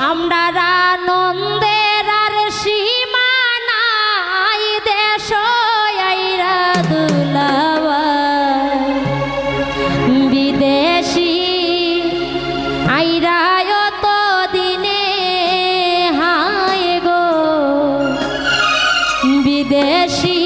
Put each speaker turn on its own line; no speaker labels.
আমরা আনন্দের আর সীমা দেশ আইরা দুলাবা বিদেশি আইরা তো দিনে হায় গো। বিদেশি